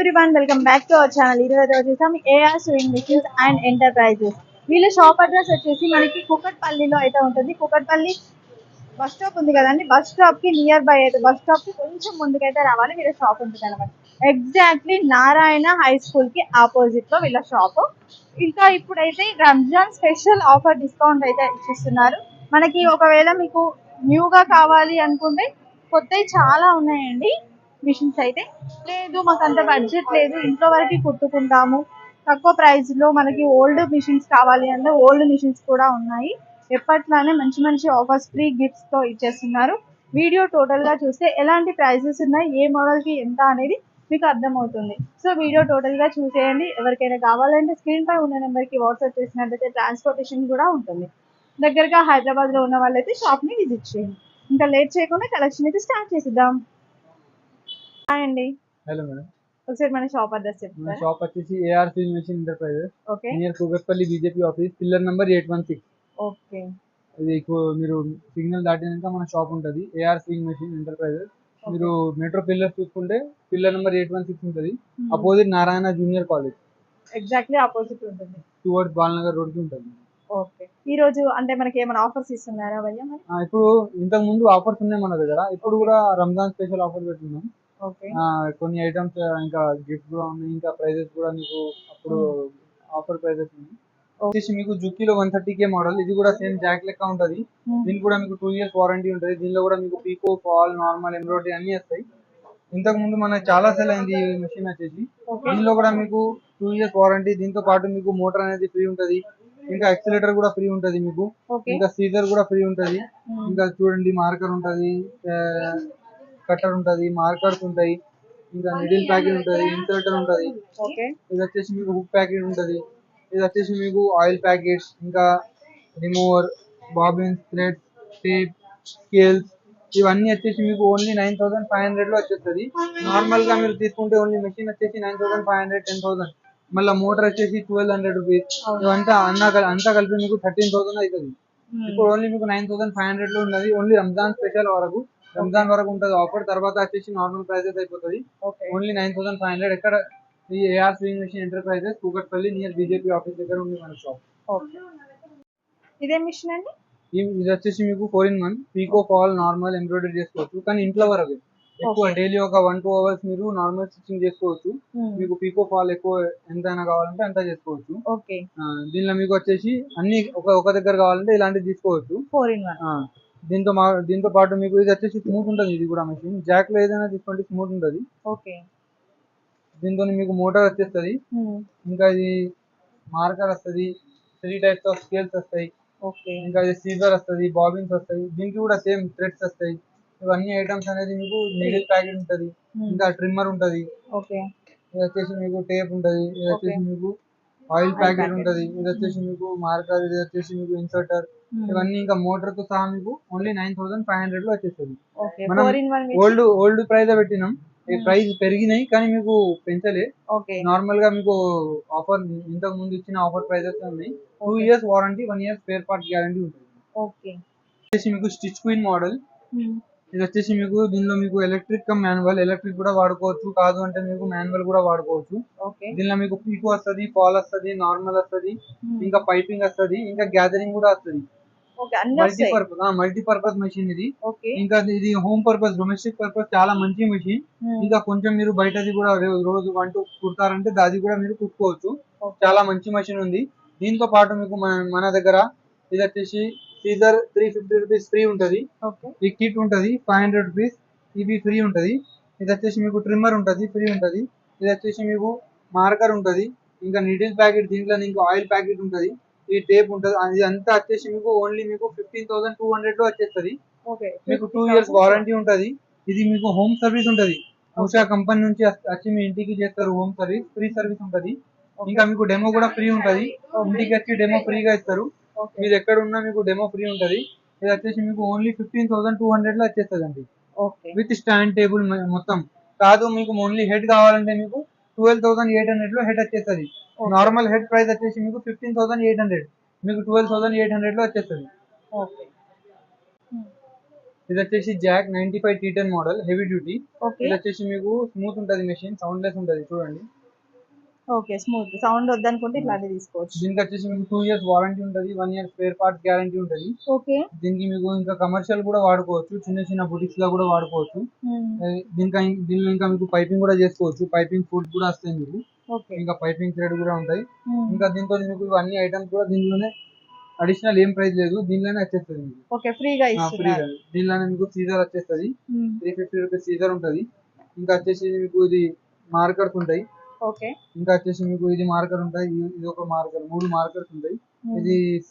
Everyone welcome back to our channel ఈ వచ్చేసాం AR swing machines and enterprises వీళ్ళ shop address వచ్చేసి మనకి కుకట్పల్లిలో అయితే ఉంటుంది. కుకట్పల్లి బస్ స్టాప్ ఉంది కదండి. బస్ స్టాప్కి నియర్ బై అయితే బస్ స్టాప్కి కొంచెం ముందుకైతే రావాలి. వీళ్ళ షాప్ ఉంటుంది అనమాట ఎగ్జాక్ట్లీ నారాయణ హై స్కూల్కి ఆపోజిట్లో వీళ్ళ షాప్ ఇంకా ఇప్పుడైతే రంజాన్ స్పెషల్ ఆఫర్ డిస్కౌంట్ అయితే ఇచ్చిస్తున్నారు. మనకి ఒకవేళ మీకు న్యూగా కావాలి అనుకుంటే కొత్తవి చాలా ఉన్నాయండి. మిషన్స్ అయితే లేదు మాకు అంత బడ్జెట్ లేదు. ఇంట్లో వరకు కుట్టుకుంటాము. తక్కువ ప్రైస్లో మనకి ఓల్డ్ మిషన్స్ కావాలి అంటే ఓల్డ్ మిషన్స్ కూడా ఉన్నాయి. ఎప్పట్లానే మంచి మంచి ఆఫర్స్ ఫ్రీ గిఫ్ట్స్తో ఇచ్చేస్తున్నారు. వీడియో టోటల్గా చూస్తే ఎలాంటి ప్రైజెస్ ఉన్నాయి ఏ మోడల్కి ఎంత అనేది మీకు అర్థమవుతుంది. సో వీడియో టోటల్గా చూసేయండి. ఎవరికైనా కావాలంటే స్క్రీన్ పై ఉన్న నెంబర్కి వాట్సాప్ చేసినట్లయితే ట్రాన్స్పోర్టేషన్ కూడా ఉంటుంది. దగ్గరగా హైదరాబాద్లో ఉన్న వాళ్ళైతే షాప్ని విజిట్ చేయండి. ఇంకా లేట్ చేయకుండా కలెక్షన్ అయితే స్టార్ట్ చేసిద్దాం. హాయ్ అండి. Hello madam. ఒకసారి మన షాప్ అడ్రస్ చెప్తారా? షాప్ వచ్చేసి AR fill machine enterprises okay. Near Kukatpally BJP office pillar number eight one six okay. ఇది మీరు సిగ్నల్ దాటినాక మన షాప్ ఉంటుంది. ఏఆర్ ఫిల్ మెషిన్ ఎంటర్ప్రైజెస్ మీరు మెట్రో పిల్లర్ చూసుకుంటే pillar number eight one six ఉంటుంది. Opposite Narayana junior college exactly opposite ఉంటుంది. Towards Balanagar రోడ్కి ఉంటుంది. ఓకే. ఈ రోజు అంటే మనకి ఏమైనా ఆఫర్స్ ఇస్తున్నారా భయ్య ఇప్పుడు ఇంతకు ముందు ఆఫర్స్ ఉన్నాయి మన దగ్గర. ఇప్పుడు కూడా రంజాన్ స్పెషల్ ఆఫర్ పెట్టున్నాం. కొన్ని ఐటమ్స్ ఇంకా గిఫ్ట్ కూడా ఉన్నాయి ఇంకా ప్రైజెస్ కూడా మీకు అప్పుడు ఆఫర్ ప్రైజెస్ ఉన్నాయి. వచ్చేసి మీకు జుక్కీలో వన్ థర్టీ కే మోడల్ ఇది కూడా సేమ్ జాక్ లెక్క ఉంటుంది. దీనికి కూడా మీకు టూ ఇయర్స్ వారంటీ ఉంటుంది. దీనిలో కూడా మీకు పీకో ఫాల్ నార్మల్ ఎంబ్రాయిడరీ అన్ని వస్తాయి. ఇంతకు ముందు మనకు చాలా సెల్ అయింది ఈ మిషన్ వచ్చేసి. దీనిలో కూడా మీకు టూ ఇయర్స్ వారంటీ దీంతో పాటు మీకు మోటార్ అనేది ఫ్రీ ఉంటుంది. ఇంకా ఎక్సిలేటర్ కూడా ఫ్రీ ఉంటుంది మీకు. ఇంకా సీజర్ కూడా ఫ్రీ ఉంటుంది. ఇంకా చూడండి మార్కర్ ఉంటుంది. కట్టర్ ఉంటుంది మార్కర్స్ ఉంటాయి ఇంకా మిడిల్ ప్యాకెట్ ఉంటుంది ఇన్సర్టర్ ఉంటుంది. ఓకే. ఇది వచ్చేసి మీకు హుక్ ప్యాకెట్ ఉంటుంది. ఇది వచ్చేసి మీకు ఆయిల్ ప్యాకెట్స్ ఇంకా remover bobbins threads tape scales ఇవన్నీ వచ్చేసి మీకు ఓన్లీ నైన్ థౌసండ్ ఫైవ్ హండ్రెడ్లో వచ్చేస్తుంది. నార్మల్గా మీరు తీసుకుంటే ఓన్లీ మెషిన్ వచ్చేసి nine thousand five hundred ten thousand. మళ్ళీ మోటార్ వచ్చేసి ట్వెల్వ్ హండ్రెడ్ రూపీస్. ఇవంతా అన్నా అంతా కలిపి మీకు థర్టీన్ థౌసండ్ అవుతుంది. ఇప్పుడు ఓన్లీ మీకు నైన్ థౌసండ్ ఫైవ్ హండ్రెడ్లో ఉన్నది. ఓన్లీ రంజాన్ స్పెషల్ వరకు రంజాన్ వరకు ఉంటుంది. ఆఫర్ తర్వాత వచ్చేసి నార్మల్ ప్రైజెస్ అయిపోతుంది. Only nine thousand five hundred ఎక్కడ ఈ AR swing machine enterprises Kukatpally near BJP office దగ్గర ఉంది మన షాప్ ఓకే ఇదే మిషన్ అండి? ఇది వచ్చేసి మీకు four in one pico fall normal embroidery చేసుకోవచ్చు. కానీ ఇంట్లో వరకు ఎక్కువ డైలీ ఒక వన్ టూ అవర్స్ మీరు నార్మల్ స్టిచ్చింగ్ చేసుకోవచ్చు. మీకు పీకో ఫాల్ ఎక్కువ ఎంతైనా కావాలంటే అంత చేసుకోవచ్చు. దీనిలో మీకు వచ్చేసి అన్ని ఒక ఒక దగ్గర కావాలంటే ఇలాంటివి తీసుకోవచ్చు. ఫోర్ ఇన్ వన్ దీంతో మా దీంతో పాటు మీకు ఇది వచ్చేసి స్మూత్ ఉంటుంది ఇది కూడా మెషిన్ జాక్లో ఏదైనా తీసుకోండి స్మూత్ ఉంటుంది. ఓకే. దీంతో మీకు మోటార్ వచ్చేస్తుంది. ఇంకా ఇది మార్కర్ వస్తుంది త్రీ టైప్స్ ఆఫ్ స్కేల్స్ వస్తాయి. ఓకే. ఇంకా ఇది సీజర్ వస్తుంది బాబిన్స్ వస్తాయి దీనికి కూడా సేమ్ థ్రెడ్స్ వస్తాయి. ఇవన్నీ ఐటమ్స్ అనేది మీకు నీడిల్ ప్యాకెట్ ఉంటుంది. ఇంకా ట్రిమ్మర్ ఉంటుంది. ఓకే. ఇది వచ్చేసి మీకు టేప్ ఉంటుంది. ఇది వచ్చేసి. మీకు ఆయిల్ ప్యాకెట్ ఉంటుంది. ఇది వచ్చేసి మీకు మార్కర్ ఇది వచ్చేసి మీకు ఇన్సర్టర్. ఇవన్నీ ఇంకా మోటార్తో సహా మీకు ఓన్లీ నైన్ థౌసండ్ ఫైవ్ హండ్రెడ్లో వచ్చేస్తుంది. మనం ఓల్డ్ ఓల్డ్ ప్రైస్ పెట్టినాం. ప్రైస్ పెరిగినాయి కానీ మీకు పెంచలే. నార్మల్గా మీకు ఆఫర్ ఇంతకు ముందు ఇచ్చిన ఆఫర్ ప్రైజెస్ ఉన్నాయి. Two years warranty one year spare part guarantee ఉంటుంది. మీకు స్టిచ్ క్వీన్ మోడల్ ఇది వచ్చేసి మీకు దీనిలో మీకు ఎలక్ట్రిక్ కమ్ మాన్యువల్ ఎలక్ట్రిక్ కూడా వాడుకోవచ్చు. కాదు అంటే మీకు మాన్యువల్ కూడా వాడుకోవచ్చు. దీనిలో మీకు పీకో వస్తుంది పాల్ వస్తుంది నార్మల్ వస్తుంది ఇంకా పైపింగ్ వస్తుంది ఇంకా గ్యాదరింగ్ కూడా వస్తుంది. ఓకే అన్ని మల్టీ వస్తాయి. పర్పస్ మల్టీ పర్పస్ మెషిన్ ఇది. ఇంకా ఇది హోమ్ పర్పస్ డొమెస్టిక్ పర్పస్ చాలా మంచి మెషిన్ ఇంకా కొంచెం మీరు బయటది కూడా రోజు వన్ టూ కుడతారంటే అది కూడా మీరు కుట్టుకోవచ్చు. చాలా మంచి మెషిన్ ఉంది. దీంతో పాటు మీకు మన మన దగ్గర ఇది వచ్చేసి scissor three fifty rupees free ఉంటది. ఈ కిట్ ఉంటది ఫైవ్ హండ్రెడ్ రూపీస్ ఇది ఫ్రీ ఉంటది. ఇది వచ్చేసి మీకు ట్రిమ్మర్ ఉంటది ఫ్రీ ఉంటది. ఇది వచ్చేసి మీకు మార్కర్ ఉంటది. ఇంకా నీడిల్ ప్యాకెట్ దీంట్లో మీకు ఆయిల్ ప్యాకెట్ ఉంటది. ఈ టేప్ ఉంటది. అది అంతా వచ్చేసి మీకు ఓన్లీ మీకు ఫిఫ్టీన్ థౌసండ్ టూ హండ్రెడ్లో వచ్చేస్తుంది. మీకు టూ ఇయర్స్ వారంటీ ఉంటది. ఇది మీకు హోమ్ సర్వీస్ ఉంటది. ఉషా కంపెనీ నుంచి వచ్చి మీ ఇంటికి చేస్తారు హోమ్ సర్వీస్ ఫ్రీ సర్వీస్ ఉంటది. ఇంకా మీకు డెమో కూడా ఫ్రీ ఉంటది. ఇంటికి వచ్చి డెమో ఫ్రీగా ఇస్తారు. మీరు ఎక్కడ ఉన్నా మీకు డెమో ఫ్రీ ఉంటది. ఇది వచ్చేసి మీకు ఓన్లీ ఫిఫ్టీన్ థౌసండ్ టూ హండ్రెడ్లో వచ్చేస్తుంది అండి విత్ స్టాండ్ టేబుల్ మొత్తం. కాదు మీకు ఓన్లీ హెడ్ కావాలంటే మీకు ట్వెల్వ్ థౌసండ్ ఎయిట్ హండ్రెడ్లో హెడ్ వచ్చేస్తుంది. నార్మల్ హెడ్ ప్రైస్ వచ్చేసి మీకు ఫిఫ్టీన్ థౌసండ్ ఎయిట్ హండ్రెడ్ మీకు ట్వెల్వ్ థౌసండ్ ఎయిట్ హండ్రెడ్లో వచ్చేస్తుంది. ఓకే ఇది వచ్చేసి Jack ninety five T ten model heavy duty ఇది వచ్చేసి మీకు స్మూత్ ఉంటది మెషిన్ సౌండ్ లెస్ ఉంటది చూడండి. ఓకే స్మూత్ సౌండ్ వద్దనుకుంటే ఇట్లాంటివి తీసుకోవచ్చు. దీనికి వచ్చేసి మీకు టూ ఇయర్స్ వారంటీ ఉంటది one year spare part guarantee ఉంటది. ఓకే. దీనికి మీకు ఇంకా కమర్షియల్ కూడా వాడుకోవచ్చు చిన్న చిన్న బుటిక్స్ లా కూడా వాడుకోవచ్చు. ఏ, దీనికి దీనిలో ఇంకా మీకు పైపింగ్ కూడా చేసుకోవచ్చు. పైపింగ్ ఫుడ్ కూడా వస్తాయి మీకు. ఓకే. ఇంకా పైపింగ్ థ్రెడ్ కూడా ఉంటాయి. ఇంకా దీంతో మీకు అన్ని ఐటమ్స్ కూడా దీనిలోనే అడిషనల్ ఏం ప్రైస్ లేదు. దీనిలోనే వచ్చేస్తుంది మీకు. ఓకే ఫ్రీగా దీనిలోనే మీకు సీజర్ వచ్చేస్తుంది. త్రీ ఫిఫ్టీ రూపీస్ సీజర్ ఉంటుంది. ఇంకా వచ్చేసి మీకు ఇది మార్కర్స్ ఉంటాయి. ఓకే. ఇంకా వచ్చేసి మీకు ఇది మార్కర్ ఉంటాయి. ఇది- ఒక మార్కర్ మూడు మార్కర్స్ ఉంటాయి. మ్మ్. ఇది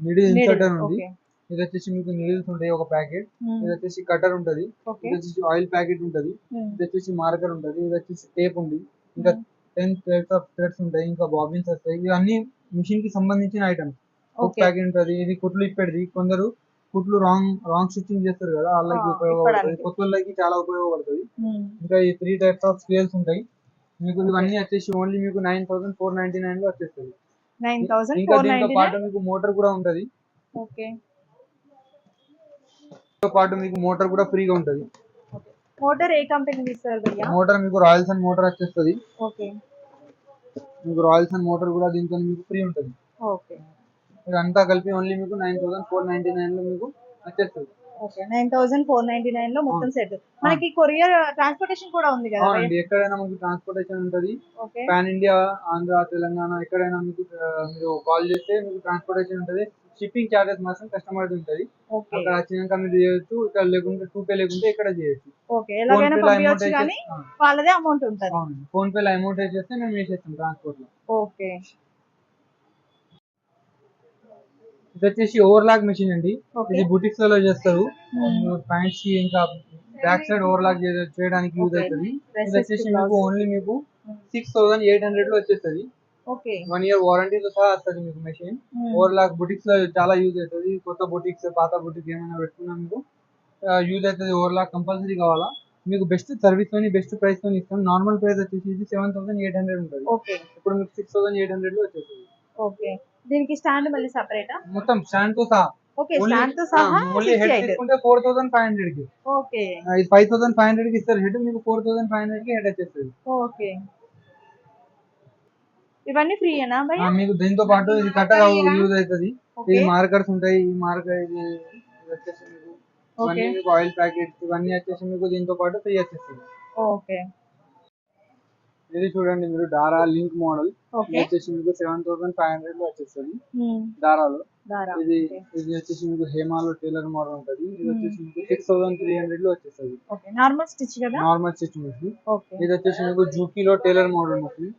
మిడిల్. ఇన్సర్టర్ ఉంది. ఇది వచ్చేసి మీకు నీడిల్స్ ఉంటాయి ఒక ప్యాకెట్ మ్మ్. ఇది వచ్చేసి కటర్ ఉంటది. ఓకే ఇది వచ్చేసి ఆయిల్ ప్యాకెట్ ఉంటది. ఇది వచ్చేసి మార్కర్ ఉంటది. ఇది వచ్చేసి టేప్ ఉంది. ఇంకా టెన్ థ్రెడ్స్ ఆఫ్ థ్రెడ్స్ ఉంటాయి. ఇంకా బాబిన్స్ వస్తాయి. ఇవన్నీ మిషన్కి సంబంధించిన ఐటమ్స్ ఒక ప్యాకెట్ ఉంటది. ఇది కుట్లు ఇప్పటిది. కొందరు కుట్లు రాంగ్ రాంగ్ స్టిచ్చింగ్ చేస్తారు కదా. వాళ్ళకి ఉపయోగపడుతుంది. కొత్త వాళ్ళకి చాలా ఉపయోగపడుతుంది. ఇంకా ఈ త్రీ టైప్స్ ఆఫ్ స్కేల్స్ ఉంటాయి. మీకు ఇవన్నీ వచ్చేసి ఓన్లీ మీకు నైన్ థౌసండ్ ఫోర్ నైన్టీ నైన్లో వచ్చేస్తుంది నైన్ థౌసండ్ ఇంకా ఫోర్ దీంతో పాటు మీకు మోటార్ కూడా ఉంటది. ఓకే. దీంతో పాటు మీకు మోటార్ కూడా ఫ్రీగా ఉంటది. మోటార్ ఏ కంపెనీ ఇస్తారు భయ్యా? మోటార్ మీకు రాయల్స్ అండ్ మోటార్ వచ్చేస్తుంది. ఓకే. మీకు రాయల్స్ అండ్ మోటార్ కూడా దీంతో మీకు ఫ్రీ ఉంటుంది. ఓకే. ఇదంతా కలిపి ఓన్లీ మీకు నైన్ థౌసండ్ ఫోర్ నైన్టీ నైన్లో మీకు వచ్చేస్తుంది. Okay nine thousand four ninety నైన్లో మొత్తం సెట్ మనకి కొరియర్ ట్రాన్స్పోర్టేషన్ కూడా ఉంది కదా అవునండి ఎక్కడైనా మీకు ట్రాన్స్పోర్టేషన్ ఉంటుంది. పాన్ ఇండియా ఆంధ్ర తెలంగాణ ఎక్కడైనా మీకు మీరు కాల్ చేస్తే మీకు ట్రాన్స్పోర్టేషన్ ఉంటుంది. షిప్పింగ్ చార్జెస్ మాత్రం కస్టమర్ ఉంటుంది. అక్కడ వచ్చినాక మీరు చేయొచ్చు ఇక్కడ లేకుంటే టూ పే లేకుంటే ఇక్కడ చేయొచ్చు. వాళ్ళదే అమౌంట్ ఉంటుంది. ఫోన్ పేలో అమౌంట్ వేసేస్తే మేము వేసేస్తాం ట్రాన్స్పోర్ట్లో. ఓకే ఇది వచ్చేసి ఓవర్లాక్ మిషన్ అండి. ఇది బుటిక్స్లలో చేస్తారు. ప్యాంట్స్కి ఇంకా బ్యాక్ సైడ్ ఓవర్లాక్ చేయడానికి యూజ్. అవుతుంది. ఇది వచ్చేసి మీకు. ఓన్లీ మీకు. సిక్స్ థౌసండ్ ఎయిట్ హండ్రెడ్లో వచ్చేస్తుంది. వన్ ఇయర్ వారంటీతో సహా వస్తుంది మీకు మెషిన్. ఓవర్లాక్ బుటిక్స్లో చాలా యూజ్ అవుతుంది. కొత్త బుటిక్స్ పాత బుటిక్ ఏమైనా పెట్టుకున్నా మీకు యూజ్ అవుతుంది ఓవర్లాక్ కంపల్సరీ కావాలా. మీకు బెస్ట్ సర్వీస్ తోని బెస్ట్ ప్రైస్ తోని ఇస్తాం. నార్మల్ ప్రైస్ వచ్చేసి సెవెన్ థౌసండ్ ఎయిట్ హండ్రెడ్ ఉంటుంది. ఇప్పుడు మీకు సిక్స్ థౌసండ్ ఎయిట్ హండ్రెడ్లో వచ్చేస్తుంది. ఓకే. దీనికి స్టాండ్ మళ్ళీ సపరేటా? మొత్తం స్టాండ్తో సహా. ఓకే స్టాండ్తో సహా ఓన్లీ హెడ్ తీసుకుంటే ఫోర్కి. ఓకే. ఇది కి ఇస్తారు హెడ్ మీకు ఫోర్ థౌసండ్ ఫైవ్ హండ్రెడ్కి హెడ్ వచ్చేస్తుంది. ఓకే. ఇవన్నీ భయ్య? మీకు దీంతో పాటు ఇది యూజ్ అవుతుంది. ఇది మార్కర్స్ ఉంటాయి ఈ మార్కర్ ఇది ఇది వచ్చేసి మీకు. ఇవన్నీ Okay. మీకు ఆయిల్ ప్యాకెట్స్ ఇవన్నీ వచ్చేసి మీకు దీంతో పాటు ఫ్రీ వచ్చేస్తుంది. ఓకే. ఇది చూడండి మీరు దారా లింక్ మోడల్ వచ్చేసి మీకు సెవెన్ థౌసండ్ ఫైవ్ హండ్రెడ్లో వచ్చేస్తుంది. దారాలో దారా ఇది ఇది వచ్చేసి మీకు హేమాలో టైలర్ మోడల్ ఉంటుంది. ఇది వచ్చేసి మీకు సిక్స్ థౌసండ్ త్రీ హండ్రెడ్లో వచ్చేస్తుంది. నార్మల్ స్టిచ్ కదా? నార్మల్ స్టిచ్ మిషన్ ఇది వచ్చేసి మీకు జూకీలో టైలర్ మోడల్ మిషన్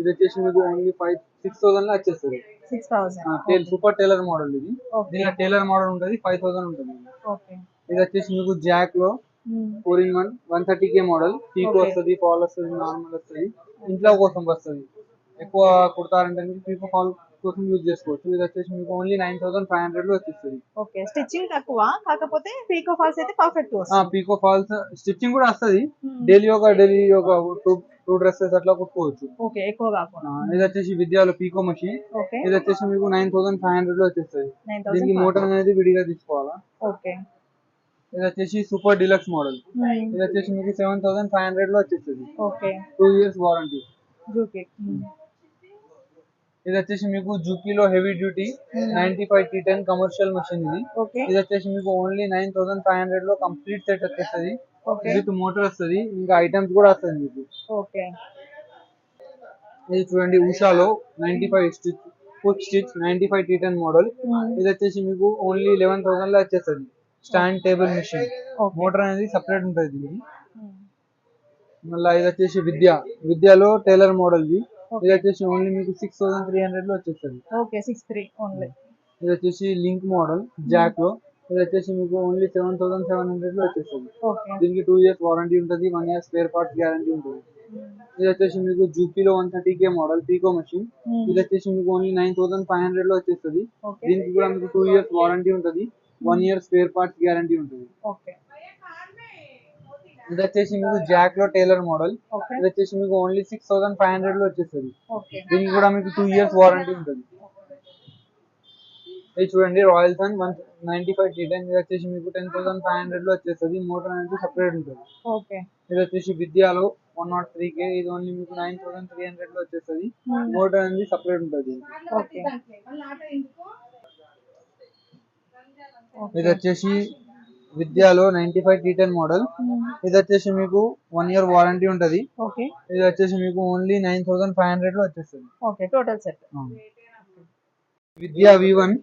ఇది వచ్చేసి మీకు ఓన్లీ ఫైవ్ సిక్స్ థౌసండ్లో వచ్చేస్తుంది. సూపర్ టైలర్ మోడల్ ఇది. దీనిలో టైలర్ మోడల్ ఉంటుంది ఫైవ్ థౌసండ్ ఉంటుంది. ఇది వచ్చేసి మీకు జాక్లో. Four in one one thirty K model peak. వస్తుంది ఫాల్ వస్తుంది నార్మల్ వస్తుంది. ఇంట్లో కోసం వస్తుంది. ఎక్కువ కుడతారంటే పీకో ఫాల్ కోసం యూజ్ చేసుకోవచ్చు. ఇది వచ్చేసి మీకు ఓన్లీ నైన్ థౌసండ్ ఫైవ్ హండ్రెడ్లో వచ్చేస్తుంది. ఓకే స్టిచ్చింగ్ తక్కువ కాకపోతే పీకో ఫాల్స్ అయితే పర్ఫెక్ట్ పీకో ఫాల్స్ స్టిచ్చింగ్ కూడా వస్తుంది. డైలీ ఒక డైలీ ఒక టూ టూ డ్రెస్సెస్ అట్లా కుట్టుకోవచ్చు. ఓకే ఎక్కువ కాకుండా. ఇది వచ్చేసి విద్యాలో పీకో మషిన్ ఇది వచ్చేసి మీకు నైన్ థౌసండ్ ఫైవ్ హండ్రెడ్లో వచ్చేస్తుంది. దీనికి మోటార్ అనేది విడిగా తీసుకోవాలా? ఓకే ఇది వచ్చేసి సూపర్ డిలక్స్ మోడల్. ఇది వచ్చేసి మీకు సెవెన్ థౌసండ్ ఫైవ్ హండ్రెడ్లో వచ్చేస్తుంది టూ ఇయర్స్ వారంటీ ఇది వచ్చేసి మీకు జూకీలో heavy duty ninety five T ten commercial machine ఇది. ఇది వచ్చేసి మీకు ఓన్లీ నైన్ థౌసండ్ ఫైవ్ హండ్రెడ్లో కంప్లీట్ సెట్ వచ్చేస్తుంది. విత్ మోటార్ వస్తుంది. ఇంకా ఐటమ్స్ కూడా వస్తుంది మీకు. ఇది చూడండి ఉషాలో ninety five stitch foot stitch ninety five T ten model. ఇది వచ్చేసి మీకు ఓన్లీ లెవెన్ థౌసండ్లో వచ్చేస్తుంది. Stand table machine. మోటార్ అనేది సపరేట్ ఉంటుంది దీనికి. మళ్ళీ ఇది వచ్చేసి విద్య. విద్యలో టైలర్ మోడల్ ఇది ఇది వచ్చేసి ఓన్లీ మీకు సిక్స్ థౌసండ్ త్రీ హండ్రెడ్లో వచ్చేస్తుంది. ఓకే సిక్స్ త్రీ ఓన్లీ ఇది వచ్చేసి లింక్ మోడల్ జాక్లో. ఇది వచ్చేసి మీకు ఓన్లీ సెవెన్ థౌసండ్ సెవెన్ హండ్రెడ్లో వచ్చేస్తుంది. దీనికి టూ ఇయర్స్ వారంటీ ఉంటుంది one year spare parts guarantee ఉంటుంది. ఇది వచ్చేసి మీకు జూపీలో one thirty K model pico machine. ఇది వచ్చేసి మీకు ఓన్లీ నైన్ థౌసండ్ ఫైవ్ హండ్రెడ్లో వచ్చేస్తుంది. దీనికి కూడా మీకు టూ ఇయర్స్ వారంటీ ఉంటుంది. One year spare parts guarantee ఉంటుంది. ఓకే. ఇది వచ్చేసి మీకు జాక్లో టైలర్ మోడల్. ఇది వచ్చేసి మీకు ఓన్లీ సిక్స్ థౌసండ్ ఫైవ్ హండ్రెడ్లో వచ్చేస్తుంది. దీనికి కూడా మీకు టూ ఇయర్స్ వారంటీ ఉంటుంది. ఇది చూడండి royal sun one ninety five T ten ఇది వచ్చేసి మీకు టెన్ థౌసండ్ ఫైవ్ హండ్రెడ్లో వచ్చేస్తుంది. మోటార్ అనేది సపరేట్ ఉంటుంది. ఇది వచ్చేసి విద్యాలో వన్ నాట్ త్రీ కే ఇది ఓన్లీ మీకు నైన్ థౌసండ్ త్రీ హండ్రెడ్లో వచ్చేస్తుంది. మోటార్ అనేది సపరేట్ ఉంటుంది ఓకే ఇది వచ్చేసి విద్యాలో ninety five T ten model ఇది వచ్చేసి మీకు వన్ ఇయర్ వారంటీ ఉంటది. ఓకే. ఇది వచ్చేసి మీకు ఓన్లీ నైన్ థౌసండ్ ఫైవ్ హండ్రెడ్లో వచ్చేస్తుంది. Okay total set Vidya V one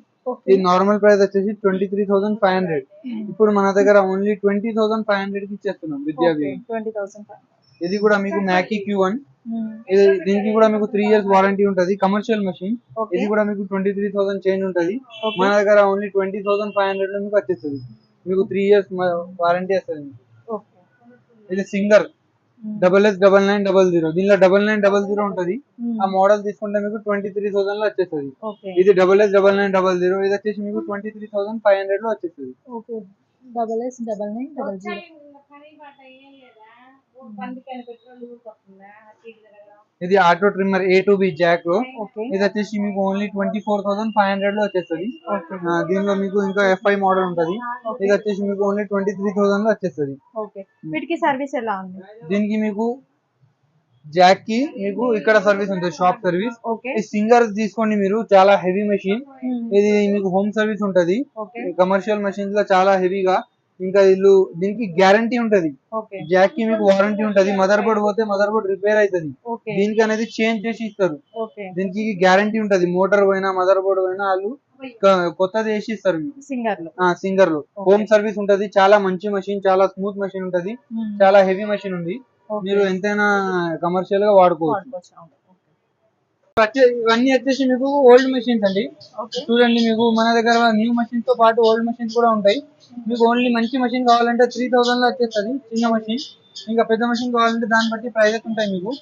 ఇది నార్మల్ ప్రైస్ వచ్చేసి twenty three thousand five hundred ఇప్పుడు మన దగ్గర ఓన్లీ ట్వంటీ థౌసండ్ ఫైవ్ హండ్రెడ్కి ఇచ్చేస్తున్నాం విద్యా వి వన్ ట్వంటీ థౌసండ్ ఇది కూడా మీకు మ్యాకీ క్యూ వన్ దీనికి కూడా మీకు త్రీ ఇయర్స్ వారంటీ ఉంటది. కమర్షియల్ మెషిన్ ఇది కూడా మీకు ట్వంటీ త్రీ థౌసండ్ చేంజ్ ఉంటది. మన దగ్గర ఓన్లీ ట్వంటీ థౌసండ్ ఫైవ్ హండ్రెడ్లో మీకు వచ్చేస్తుంది. మీకు త్రీ ఇయర్స్ వారంటీ వస్తుంది. మీకు ఓకే ఇది Singer. Double S double nine double zero దీనిలో డబల్ నైన్ డబల్ జీరో ఉంటది. ఆ మోడల్ తీసుకుంటే మీకు ట్వంటీ త్రీ థౌసండ్లో వచ్చేస్తుంది. ఇది double S double nine double zero ఇది వచ్చేసి మీకు ట్వంటీ త్రీ థౌసండ్ ఫైవ్ హండ్రెడ్లో వచ్చేస్తుంది. Double S double nine double zero ఇది auto trimmer A to B జాక్లో ఇది వచ్చేసి మీకు only twenty four thousand five హండ్రెడ్లో వచ్చేస్తుంది. దీనిలో మీకు ఇంకా ఎఫ్ఐ మోడల్ ఉంటది. ఇది వచ్చేసి మీకు ఓన్లీ ట్వంటీ త్రీ థౌసండ్లో వచ్చేస్తుంది. ఓకే. వీటికి సర్వీస్ ఎలా ఉంది? దీనికి మీకు జాక్కి మీకు ఇక్కడ సర్వీస్ ఉంటుంది షాప్ సర్వీస్ ఈ సింగర్ తీసుకోండి మీరు చాలా హెవీ మెషిన్ ఇది మీకు హోమ్ సర్వీస్ ఉంటది. కమర్షియల్ మెషిన్స్లో చాలా హెవీగా ఇంకా ఇల్లు దీనికి గ్యారంటీ ఉంటది. జాక్కి మీకు వారంటీ ఉంటది. మదర్ బోర్డ్ పోతే మదర్ బోర్డ్ రిపేర్ అవుతుంది దీనికి అనేది చేంజ్ చేసి ఇస్తారు. దీనికి గ్యారంటీ ఉంటది. మోటార్ పోయినా మదర్ బోర్డ్ పోయినా వాళ్ళు కొత్తది వేసి ఇస్తారు. సింగర్లో ఆ సింగర్లో హోమ్ సర్వీస్ ఉంటది. చాలా మంచి మెషిన్ చాలా స్మూత్ మెషిన్ ఉంటది. చాలా హెవీ మెషిన్ ఉంది. మీరు ఎంతైనా కమర్షియల్గా వాడుకోవచ్చు. వచ్చే- ఇవన్నీ వచ్చేసి మీకు ఓల్డ్ మెషిన్స్ అండి. చూడండి మీకు మన దగ్గర న్యూ మెషిన్స్తో పాటు ఓల్డ్ మెషిన్స్ కూడా ఉంటాయి. మీకు ఓన్లీ మంచి మెషిన్ కావాలంటే త్రీ థౌసండ్లో వచ్చేస్తుంది చిన్న మెషిన్ ఇంకా పెద్ద మెషిన్ కావాలంటే దాన్ని బట్టి ప్రైజెస్ ఉంటాయి మీకు.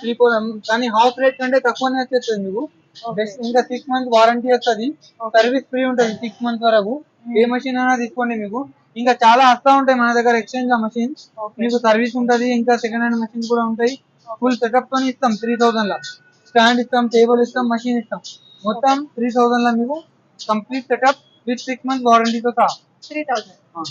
త్రీ ఫోర్ కానీ హాఫ్ రేట్ కంటే తక్కువనే వచ్చేస్తుంది మీకు. బెస్ట్ ఇంకా సిక్స్ మంత్స్ వారంటీ వస్తుంది. సర్వీస్ ఫ్రీ ఉంటుంది సిక్స్ మంత్స్ వరకు. ఏ మెషిన్ అయినా తీసుకోండి మీకు. ఇంకా చాలా వస్తా ఉంటాయి మన దగ్గర ఎక్స్చేంజ్ మెషిన్ మీకు సర్వీస్ ఉంటది ఇంకా సెకండ్ హ్యాండ్ మెషిన్స్ కూడా ఉంటాయి. ఫుల్ సెటప్ తోని ఇస్తాం త్రీ థౌసండ్ లా. స్టాండ్ ఇస్తాం టేబుల్ ఇస్తాం మషిన్ ఇస్తాం. మొత్తం త్రీ థౌసండ్ లా మీకు complete setup with six months వారంటీతో సహా. త్రీ థౌసండ్ ఆ.